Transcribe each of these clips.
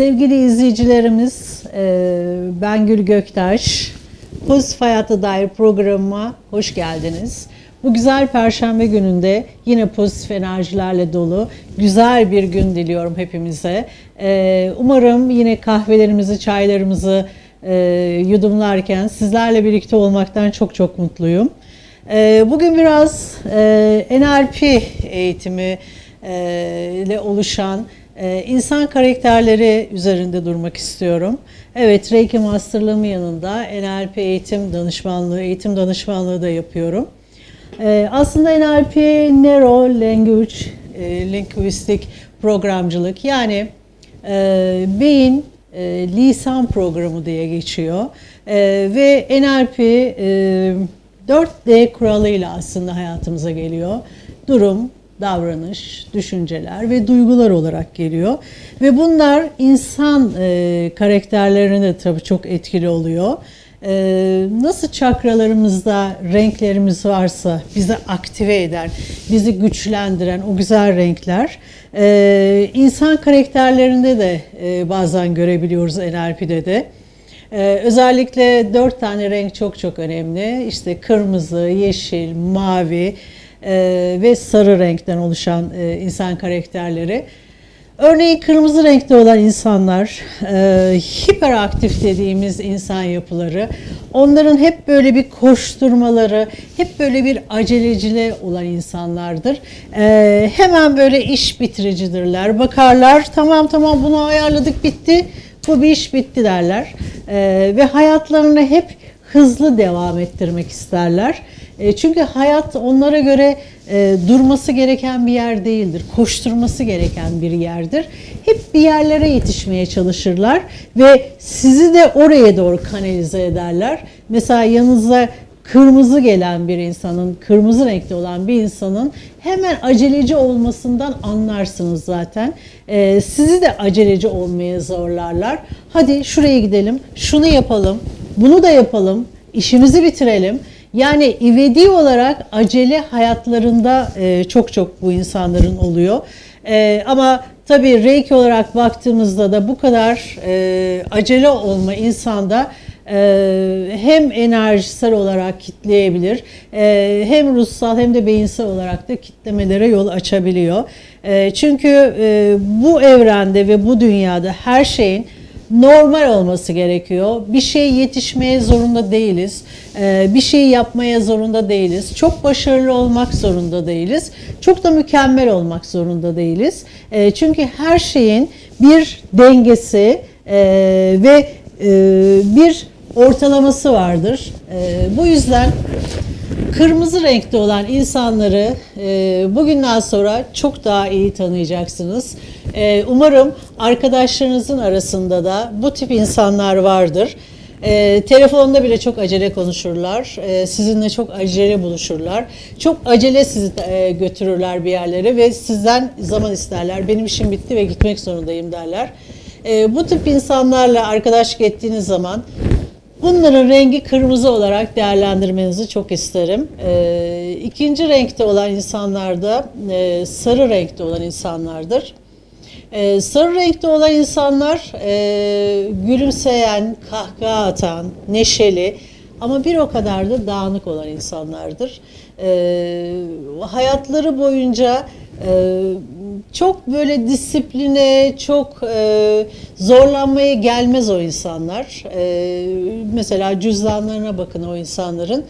Sevgili izleyicilerimiz, e, ben Gül Göktaş. Pozitif Hayata Dair programıma hoş geldiniz. Bu güzel perşembe gününde yine pozitif enerjilerle dolu güzel bir gün diliyorum hepimize. E, Umarım yine kahvelerimizi, çaylarımızı e, yudumlarken sizlerle birlikte olmaktan çok çok mutluyum. Bugün biraz NLP eğitimi ile oluşan e, insan karakterleri üzerinde durmak istiyorum. Evet, Reiki Masterlığımın yanında NLP eğitim danışmanlığı, eğitim danışmanlığı da yapıyorum. E, aslında NLP Neuro Language e, Linguistik programcılık yani e, beyin e, lisan programı diye geçiyor. E, ve NLP e, 4D kuralıyla aslında hayatımıza geliyor. Durum, davranış, düşünceler ve duygular olarak geliyor. Ve bunlar insan e, karakterlerine de tabii çok etkili oluyor. E, nasıl çakralarımızda renklerimiz varsa bizi aktive eden, bizi güçlendiren o güzel renkler e, insan karakterlerinde de e, bazen görebiliyoruz NLP'de de. Ee, özellikle dört tane renk çok çok önemli. İşte kırmızı, yeşil, mavi e, ve sarı renkten oluşan e, insan karakterleri. Örneğin kırmızı renkte olan insanlar, e, hiperaktif dediğimiz insan yapıları, onların hep böyle bir koşturmaları, hep böyle bir acelecile olan insanlardır. E, hemen böyle iş bitiricidirler. Bakarlar, tamam tamam bunu ayarladık bitti, bu bir iş bitti derler. E, ve hayatlarını hep hızlı devam ettirmek isterler. E, çünkü hayat onlara göre e, durması gereken bir yer değildir. Koşturması gereken bir yerdir. Hep bir yerlere yetişmeye çalışırlar ve sizi de oraya doğru kanalize ederler. Mesela yanınıza kırmızı gelen bir insanın, kırmızı renkte olan bir insanın hemen aceleci olmasından anlarsınız zaten. Ee, sizi de aceleci olmaya zorlarlar. Hadi şuraya gidelim, şunu yapalım, bunu da yapalım, işimizi bitirelim. Yani ivedi olarak acele hayatlarında e, çok çok bu insanların oluyor. E, ama tabii reiki olarak baktığımızda da bu kadar e, acele olma insanda e, hem enerjisel olarak kitleyebilir, e, hem ruhsal hem de beyinsel olarak da kitlemelere yol açabiliyor. E, çünkü bu evrende ve bu dünyada her şeyin normal olması gerekiyor. Bir şey yetişmeye zorunda değiliz. Ee, Bir şey yapmaya zorunda değiliz. Çok başarılı olmak zorunda değiliz. Çok da mükemmel olmak zorunda değiliz. Ee, Çünkü her şeyin bir dengesi e, ve e, bir ortalaması vardır. E, Bu yüzden Kırmızı renkte olan insanları e, bugünden sonra çok daha iyi tanıyacaksınız. E, umarım arkadaşlarınızın arasında da bu tip insanlar vardır. E, telefonda bile çok acele konuşurlar. E, sizinle çok acele buluşurlar. Çok acele sizi e, götürürler bir yerlere ve sizden zaman isterler. Benim işim bitti ve gitmek zorundayım derler. E, bu tip insanlarla arkadaşlık ettiğiniz zaman Bunların rengi kırmızı olarak değerlendirmenizi çok isterim. Ee, ikinci renkte olan insanlar da e, sarı renkte olan insanlardır. Ee, sarı renkte olan insanlar e, gülümseyen, kahkaha atan, neşeli ama bir o kadar da dağınık olan insanlardır. Ee, hayatları boyunca e, çok böyle disipline, çok e, zorlanmaya gelmez o insanlar. E, mesela cüzdanlarına bakın o insanların.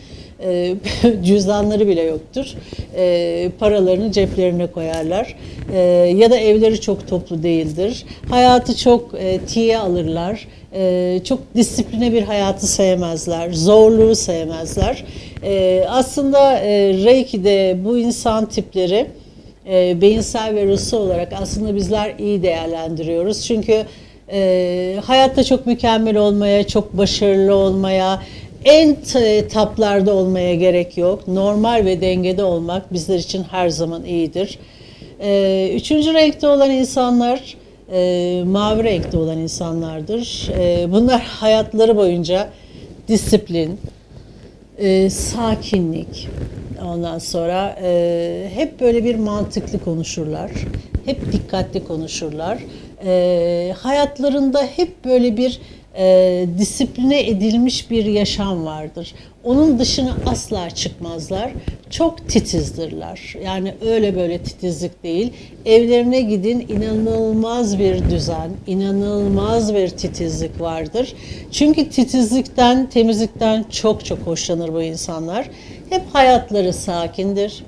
E, cüzdanları bile yoktur. E, paralarını ceplerine koyarlar. E, ya da evleri çok toplu değildir. Hayatı çok e, tiye alırlar. E, çok disipline bir hayatı sevmezler. Zorluğu sevmezler. E, aslında e, Reiki'de bu insan tipleri e, beyinsel ve ruhsal olarak aslında bizler iyi değerlendiriyoruz. Çünkü e, hayatta çok mükemmel olmaya, çok başarılı olmaya, en taplarda olmaya gerek yok. Normal ve dengede olmak bizler için her zaman iyidir. E, üçüncü renkte olan insanlar e, mavi renkte olan insanlardır. E, bunlar hayatları boyunca disiplin, e, sakinlik, ondan sonra e, hep böyle bir mantıklı konuşurlar, hep dikkatli konuşurlar. e, hayatlarında hep böyle bir e, disipline edilmiş bir yaşam vardır. Onun dışına asla çıkmazlar. Çok titizdirler. Yani öyle böyle titizlik değil. Evlerine gidin inanılmaz bir düzen, inanılmaz bir titizlik vardır. Çünkü titizlikten, temizlikten çok çok hoşlanır bu insanlar. Hep hayatları sakindir.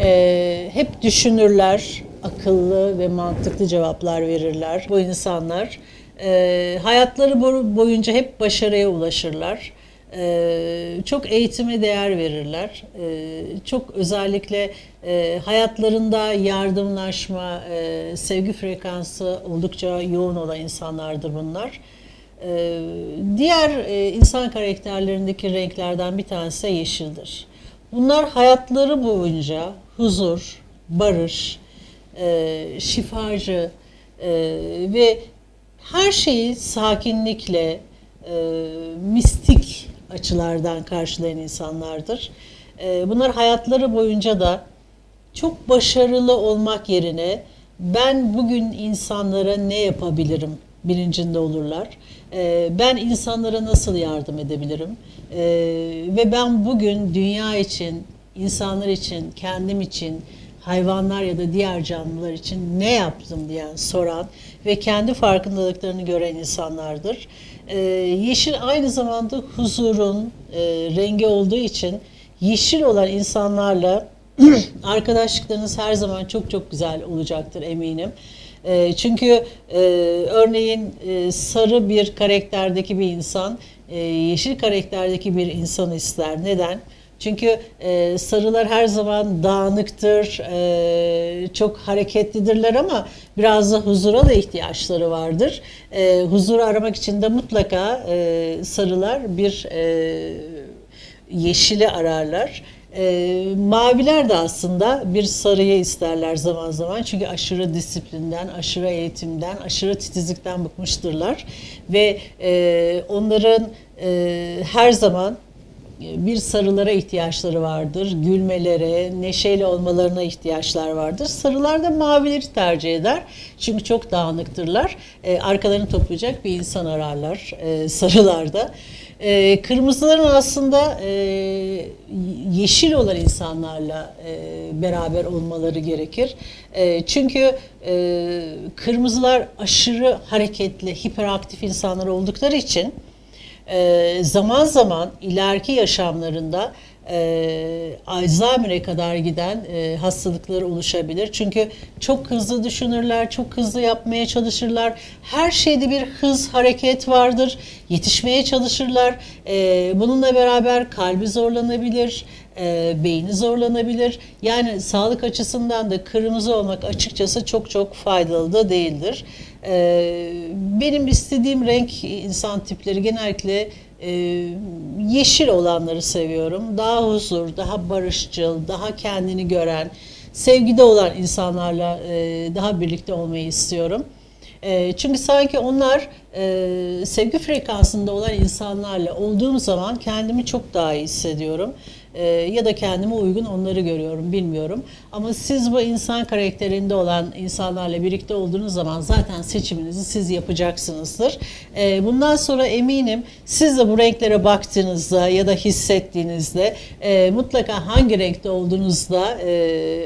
E, hep düşünürler, akıllı ve mantıklı cevaplar verirler bu insanlar. E, hayatları bo- boyunca hep başarıya ulaşırlar. E, çok eğitime değer verirler. E, çok özellikle e, hayatlarında yardımlaşma, e, sevgi frekansı oldukça yoğun olan insanlardır bunlar. E, diğer e, insan karakterlerindeki renklerden bir tanesi yeşildir. Bunlar hayatları boyunca huzur, barış, e, şifacı e, ve her şeyi sakinlikle, e, mistik açılardan karşılayan insanlardır. E, bunlar hayatları boyunca da çok başarılı olmak yerine ben bugün insanlara ne yapabilirim bilincinde olurlar. E, ben insanlara nasıl yardım edebilirim? E, ve ben bugün dünya için, insanlar için, kendim için, hayvanlar ya da diğer canlılar için ne yaptım diyen soran ve kendi farkındalıklarını gören insanlardır. Ee, yeşil aynı zamanda huzurun e, rengi olduğu için yeşil olan insanlarla arkadaşlıklarınız her zaman çok çok güzel olacaktır eminim. E, çünkü e, örneğin e, sarı bir karakterdeki bir insan e, yeşil karakterdeki bir insanı ister. Neden? Çünkü e, sarılar her zaman dağınıktır, e, çok hareketlidirler ama biraz da huzura da ihtiyaçları vardır. E, huzuru aramak için de mutlaka e, sarılar bir e, yeşili ararlar. E, maviler de aslında bir sarıyı isterler zaman zaman çünkü aşırı disiplinden, aşırı eğitimden, aşırı titizlikten bıkmıştırlar ve e, onların e, her zaman bir sarılara ihtiyaçları vardır. Gülmelere, neşeyle olmalarına ihtiyaçlar vardır. Sarılar da mavileri tercih eder. Çünkü çok dağınıktırlar. E, arkalarını toplayacak bir insan ararlar e, sarılarda. E, kırmızıların aslında e, yeşil olan insanlarla e, beraber olmaları gerekir. E, çünkü e, kırmızılar aşırı hareketli, hiperaktif insanlar oldukları için e, zaman zaman ileriki yaşamlarında e, Alzheimer'e kadar giden e, hastalıkları oluşabilir. Çünkü çok hızlı düşünürler, çok hızlı yapmaya çalışırlar. Her şeyde bir hız, hareket vardır. Yetişmeye çalışırlar. E, bununla beraber kalbi zorlanabilir, e, beyni zorlanabilir. Yani sağlık açısından da kırmızı olmak açıkçası çok çok faydalı da değildir. E, benim istediğim renk insan tipleri genellikle e, yeşil olanları seviyorum. Daha huzur, daha barışçıl, daha kendini gören, sevgide olan insanlarla e, daha birlikte olmayı istiyorum. E, çünkü sanki onlar sevgi frekansında olan insanlarla olduğum zaman kendimi çok daha iyi hissediyorum. E, ya da kendime uygun onları görüyorum bilmiyorum. Ama siz bu insan karakterinde olan insanlarla birlikte olduğunuz zaman zaten seçiminizi siz yapacaksınızdır. E, bundan sonra eminim siz de bu renklere baktığınızda ya da hissettiğinizde e, mutlaka hangi renkte olduğunuzda e,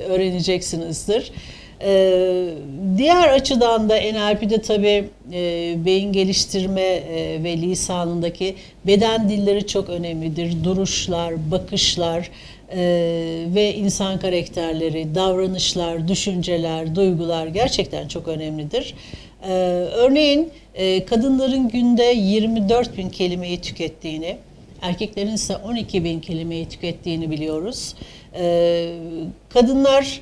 öğreneceksinizdir. Ee, diğer açıdan da NLP'de tabii e, beyin geliştirme e, ve lisanındaki beden dilleri çok önemlidir. Duruşlar, bakışlar e, ve insan karakterleri, davranışlar, düşünceler, duygular gerçekten çok önemlidir. Ee, örneğin e, kadınların günde 24 bin kelimeyi tükettiğini, erkeklerin ise 12 bin kelimeyi tükettiğini biliyoruz. Ee, kadınlar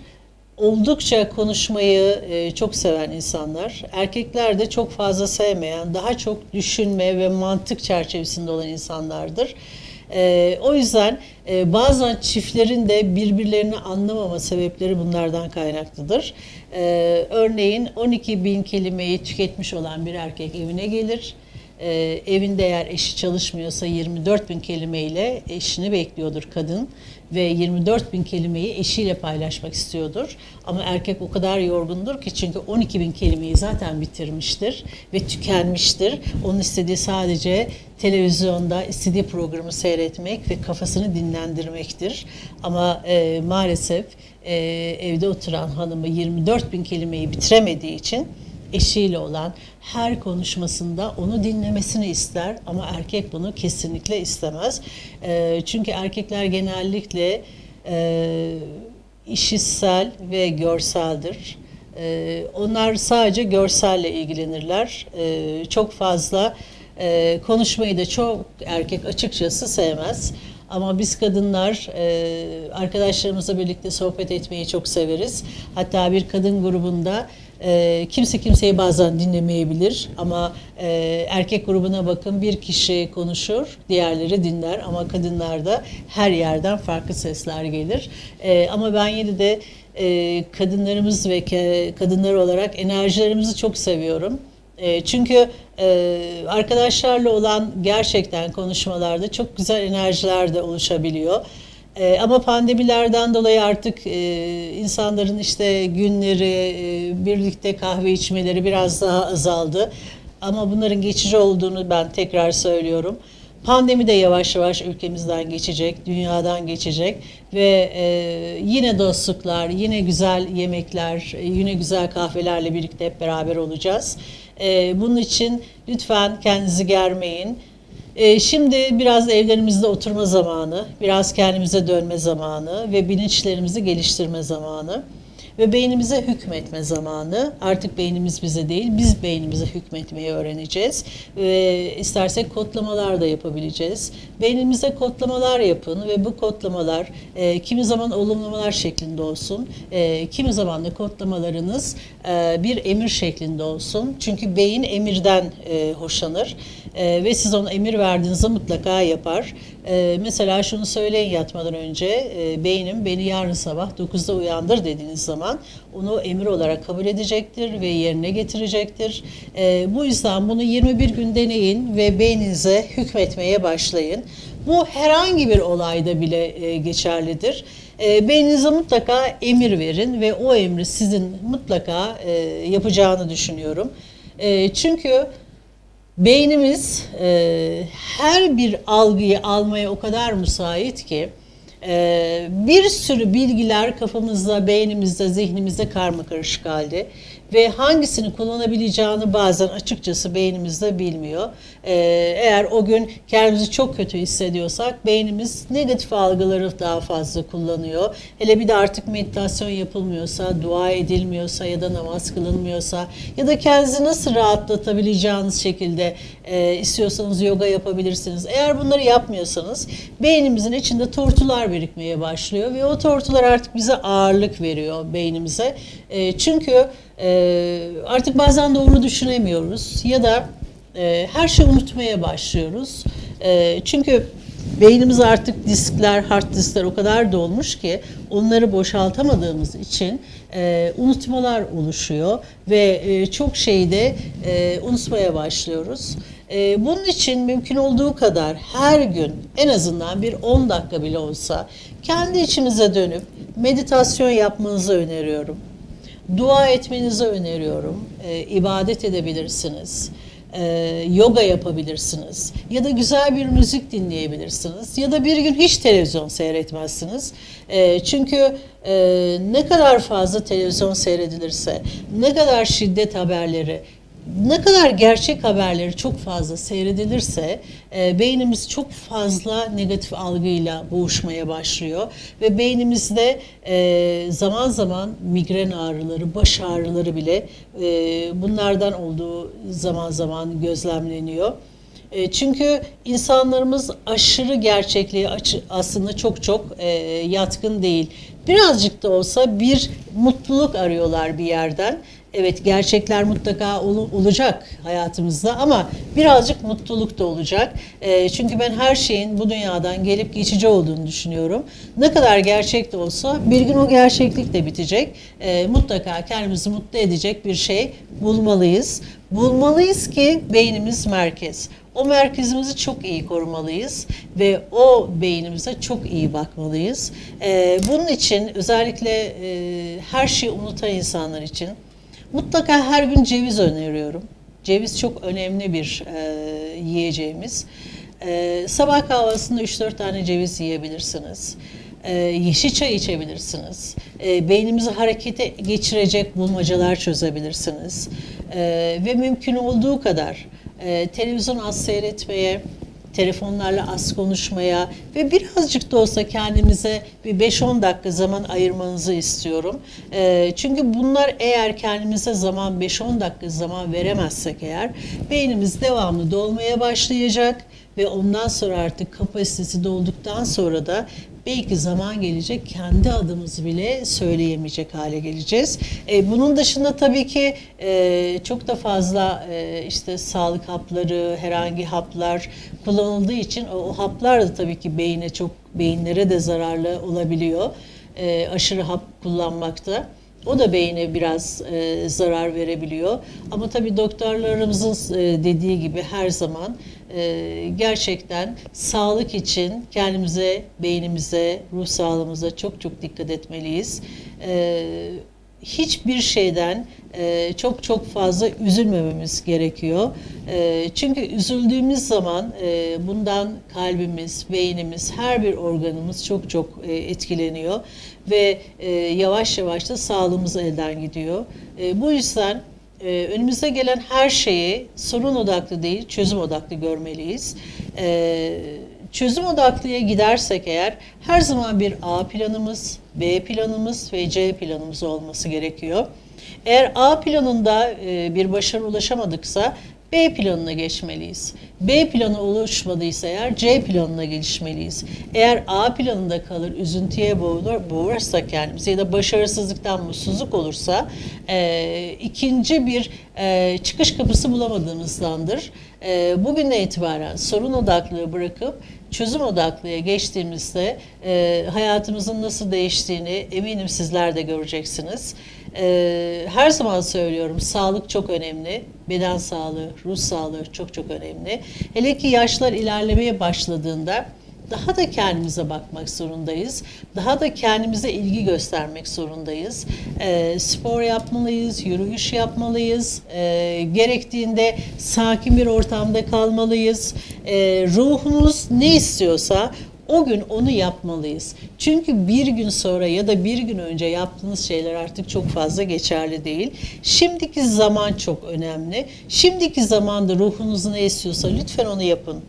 oldukça konuşmayı e, çok seven insanlar. Erkekler de çok fazla sevmeyen, daha çok düşünme ve mantık çerçevesinde olan insanlardır. E, o yüzden e, bazen çiftlerin de birbirlerini anlamama sebepleri bunlardan kaynaklıdır. E, örneğin 12 bin kelimeyi tüketmiş olan bir erkek evine gelir e, evinde eğer eşi çalışmıyorsa 24 bin kelimeyle eşini bekliyordur kadın ve 24 bin kelimeyi eşiyle paylaşmak istiyordur. Ama erkek o kadar yorgundur ki çünkü 12 bin kelimeyi zaten bitirmiştir ve tükenmiştir. Onun istediği sadece televizyonda istediği programı seyretmek ve kafasını dinlendirmektir. Ama e, maalesef e, evde oturan hanımı 24 bin kelimeyi bitiremediği için eşiyle olan her konuşmasında onu dinlemesini ister ama erkek bunu kesinlikle istemez. E, çünkü erkekler genellikle e, işitsel ve görseldir. E, onlar sadece görselle ilgilenirler. E, çok fazla e, konuşmayı da çok erkek açıkçası sevmez. Ama biz kadınlar e, arkadaşlarımızla birlikte sohbet etmeyi çok severiz. Hatta bir kadın grubunda e, kimse kimseyi bazen dinlemeyebilir ama e, erkek grubuna bakın bir kişi konuşur, diğerleri dinler ama kadınlarda her yerden farklı sesler gelir. E, ama ben yine de e, kadınlarımız ve ke, kadınlar olarak enerjilerimizi çok seviyorum. E, çünkü e, arkadaşlarla olan gerçekten konuşmalarda çok güzel enerjiler de oluşabiliyor. E, ama pandemilerden dolayı artık e, insanların işte günleri, e, birlikte kahve içmeleri biraz daha azaldı. Ama bunların geçici olduğunu ben tekrar söylüyorum. Pandemi de yavaş yavaş ülkemizden geçecek, dünyadan geçecek ve e, yine dostluklar, yine güzel yemekler, e, yine güzel kahvelerle birlikte hep beraber olacağız. E, bunun için lütfen kendinizi germeyin. E, şimdi biraz evlerimizde oturma zamanı, biraz kendimize dönme zamanı ve bilinçlerimizi geliştirme zamanı ve beynimize hükmetme zamanı. Artık beynimiz bize değil, biz beynimize hükmetmeyi öğreneceğiz. Ve istersek kodlamalar da yapabileceğiz. Beynimize kodlamalar yapın ve bu kodlamalar e, kimi zaman olumlamalar şeklinde olsun, e, kimi zaman da kodlamalarınız e, bir emir şeklinde olsun. Çünkü beyin emirden e, hoşlanır e, ve siz ona emir verdiğinizde mutlaka yapar. E, mesela şunu söyleyin yatmadan önce, e, beynim beni yarın sabah 9'da uyandır dediğiniz zaman onu emir olarak kabul edecektir ve yerine getirecektir. E, bu yüzden bunu 21 gün deneyin ve beyninize hükmetmeye başlayın. Bu herhangi bir olayda bile e, geçerlidir. E, beyninize mutlaka emir verin ve o emri sizin mutlaka e, yapacağını düşünüyorum. E, çünkü beynimiz e, her bir algıyı almaya o kadar müsait ki e, bir sürü bilgiler kafamızda, beynimizde, zihnimizde karma karışık halde ve hangisini kullanabileceğini bazen açıkçası beynimizde bilmiyor. Ee, eğer o gün kendimizi çok kötü hissediyorsak beynimiz negatif algıları daha fazla kullanıyor. Hele bir de artık meditasyon yapılmıyorsa, dua edilmiyorsa ya da namaz kılınmıyorsa ya da kendinizi nasıl rahatlatabileceğiniz şekilde e, istiyorsanız yoga yapabilirsiniz. Eğer bunları yapmıyorsanız beynimizin içinde tortular birikmeye başlıyor ve o tortular artık bize ağırlık veriyor beynimize. E, çünkü e, artık bazen doğru düşünemiyoruz ya da e, her şeyi unutmaya başlıyoruz. E, çünkü beynimiz artık diskler, hard diskler o kadar dolmuş ki onları boşaltamadığımız için e, unutmalar oluşuyor ve e, çok şeyi de e, unutmaya başlıyoruz. E, bunun için mümkün olduğu kadar her gün en azından bir 10 dakika bile olsa kendi içimize dönüp meditasyon yapmanızı öneriyorum. Dua etmenizi öneriyorum. E, ibadet edebilirsiniz. E, yoga yapabilirsiniz. Ya da güzel bir müzik dinleyebilirsiniz. Ya da bir gün hiç televizyon seyretmezsiniz. E, çünkü e, ne kadar fazla televizyon seyredilirse, ne kadar şiddet haberleri, ne kadar gerçek haberleri çok fazla seyredilirse e, beynimiz çok fazla negatif algıyla boğuşmaya başlıyor ve beynimizde e, zaman zaman migren ağrıları, baş ağrıları bile e, bunlardan olduğu zaman zaman gözlemleniyor. E, çünkü insanlarımız aşırı gerçekliğe aslında çok çok e, yatkın değil. Birazcık da olsa bir mutluluk arıyorlar bir yerden. Evet gerçekler mutlaka ol- olacak hayatımızda ama birazcık mutluluk da olacak. E, çünkü ben her şeyin bu dünyadan gelip geçici olduğunu düşünüyorum. Ne kadar gerçek de olsa bir gün o gerçeklik de bitecek. E, mutlaka kendimizi mutlu edecek bir şey bulmalıyız. Bulmalıyız ki beynimiz merkez. O merkezimizi çok iyi korumalıyız ve o beynimize çok iyi bakmalıyız. Ee, bunun için özellikle e, her şeyi unutan insanlar için mutlaka her gün ceviz öneriyorum. Ceviz çok önemli bir e, yiyeceğimiz. E, sabah kahvaltısında 3-4 tane ceviz yiyebilirsiniz. E, yeşil çay içebilirsiniz. E, beynimizi harekete geçirecek bulmacalar çözebilirsiniz. E, ve mümkün olduğu kadar e, televizyon az seyretmeye, telefonlarla az konuşmaya ve birazcık da olsa kendimize bir 5-10 dakika zaman ayırmanızı istiyorum. E, çünkü bunlar eğer kendimize zaman 5-10 dakika zaman veremezsek eğer beynimiz devamlı dolmaya başlayacak ve ondan sonra artık kapasitesi dolduktan sonra da belki zaman gelecek kendi adımızı bile söyleyemeyecek hale geleceğiz. E, bunun dışında tabii ki e, çok da fazla e, işte sağlık hapları, herhangi haplar kullanıldığı için o, o haplar da tabii ki beyine çok beyinlere de zararlı olabiliyor. E, aşırı hap kullanmakta. O da beyine biraz e, zarar verebiliyor. Ama tabii doktorlarımızın e, dediği gibi her zaman e, gerçekten sağlık için kendimize, beynimize, ruh sağlığımıza çok çok dikkat etmeliyiz. E, hiçbir şeyden e, çok çok fazla üzülmememiz gerekiyor. E, çünkü üzüldüğümüz zaman e, bundan kalbimiz, beynimiz, her bir organımız çok çok e, etkileniyor ve e, yavaş yavaş da sağlığımız elden gidiyor. E, bu yüzden e, önümüze gelen her şeyi sorun odaklı değil, çözüm odaklı görmeliyiz. E, çözüm odaklıya gidersek eğer her zaman bir A planımız, B planımız ve C planımız olması gerekiyor. Eğer A planında e, bir başarı ulaşamadıksa B planına geçmeliyiz. B planı oluşmadıysa eğer C planına gelişmeliyiz. Eğer A planında kalır, üzüntüye boğulur, boğursak kendimizi ya da başarısızlıktan mutsuzluk olursa e, ikinci bir e, çıkış kapısı bulamadığımızdandır. E, bugünden itibaren sorun odaklığı bırakıp çözüm odaklıya geçtiğimizde e, hayatımızın nasıl değiştiğini eminim sizler de göreceksiniz. E, her zaman söylüyorum sağlık çok önemli. Beden sağlığı, ruh sağlığı çok çok önemli. Hele ki yaşlar ilerlemeye başladığında daha da kendimize bakmak zorundayız. Daha da kendimize ilgi göstermek zorundayız. E, spor yapmalıyız, yürüyüş yapmalıyız. E, gerektiğinde sakin bir ortamda kalmalıyız. E, ruhumuz ne istiyorsa o gün onu yapmalıyız. Çünkü bir gün sonra ya da bir gün önce yaptığınız şeyler artık çok fazla geçerli değil. Şimdiki zaman çok önemli. Şimdiki zamanda ruhunuz ne istiyorsa lütfen onu yapın.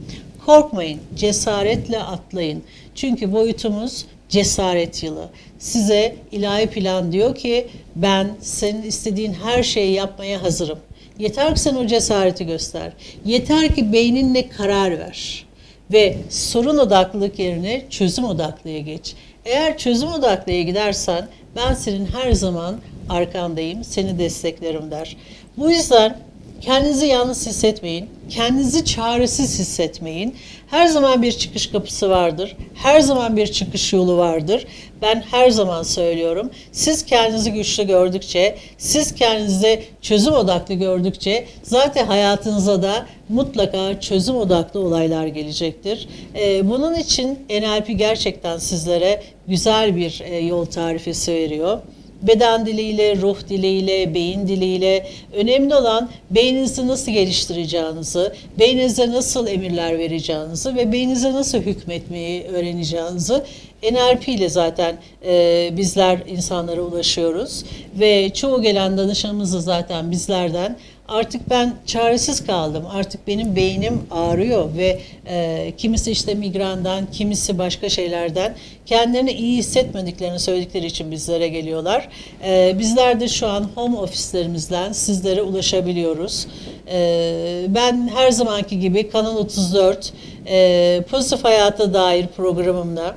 Korkmayın, cesaretle atlayın. Çünkü boyutumuz cesaret yılı. Size ilahi plan diyor ki ben senin istediğin her şeyi yapmaya hazırım. Yeter ki sen o cesareti göster. Yeter ki beyninle karar ver. Ve sorun odaklılık yerine çözüm odaklıya geç. Eğer çözüm odaklıya gidersen ben senin her zaman arkandayım, seni desteklerim der. Bu yüzden Kendinizi yalnız hissetmeyin. Kendinizi çaresiz hissetmeyin. Her zaman bir çıkış kapısı vardır. Her zaman bir çıkış yolu vardır. Ben her zaman söylüyorum. Siz kendinizi güçlü gördükçe, siz kendinizi çözüm odaklı gördükçe zaten hayatınıza da mutlaka çözüm odaklı olaylar gelecektir. Ee, bunun için NLP gerçekten sizlere güzel bir e, yol tarifesi veriyor beden diliyle, ruh diliyle, beyin diliyle. Önemli olan beyninizi nasıl geliştireceğinizi, beyninize nasıl emirler vereceğinizi ve beyninize nasıl hükmetmeyi öğreneceğinizi NLP ile zaten e, bizler insanlara ulaşıyoruz. Ve çoğu gelen danışanımız da zaten bizlerden artık ben çaresiz kaldım. Artık benim beynim ağrıyor ve e, kimisi işte migrenden, kimisi başka şeylerden kendilerini iyi hissetmediklerini söyledikleri için bizlere geliyorlar. E, bizler de şu an home ofislerimizden sizlere ulaşabiliyoruz. E, ben her zamanki gibi Kanal 34 e, Pozitif Hayata Dair programımda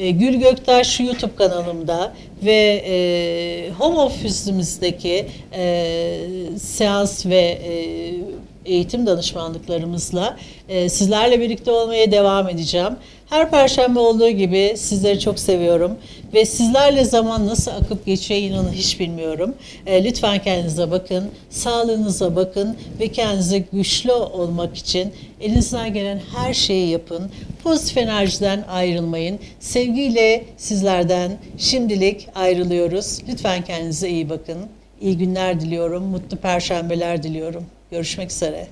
E, Gül Göktaş YouTube kanalımda ve e, home office'imizdeki e, seans ve e, eğitim danışmanlıklarımızla e, sizlerle birlikte olmaya devam edeceğim. Her perşembe olduğu gibi sizleri çok seviyorum ve sizlerle zaman nasıl akıp geçiyor inanın hiç bilmiyorum. E, lütfen kendinize bakın, sağlığınıza bakın ve kendinize güçlü olmak için elinizden gelen her şeyi yapın. Pozitif enerjiden ayrılmayın. Sevgiyle sizlerden şimdilik ayrılıyoruz. Lütfen kendinize iyi bakın. İyi günler diliyorum, mutlu perşembeler diliyorum. Görüşmek üzere.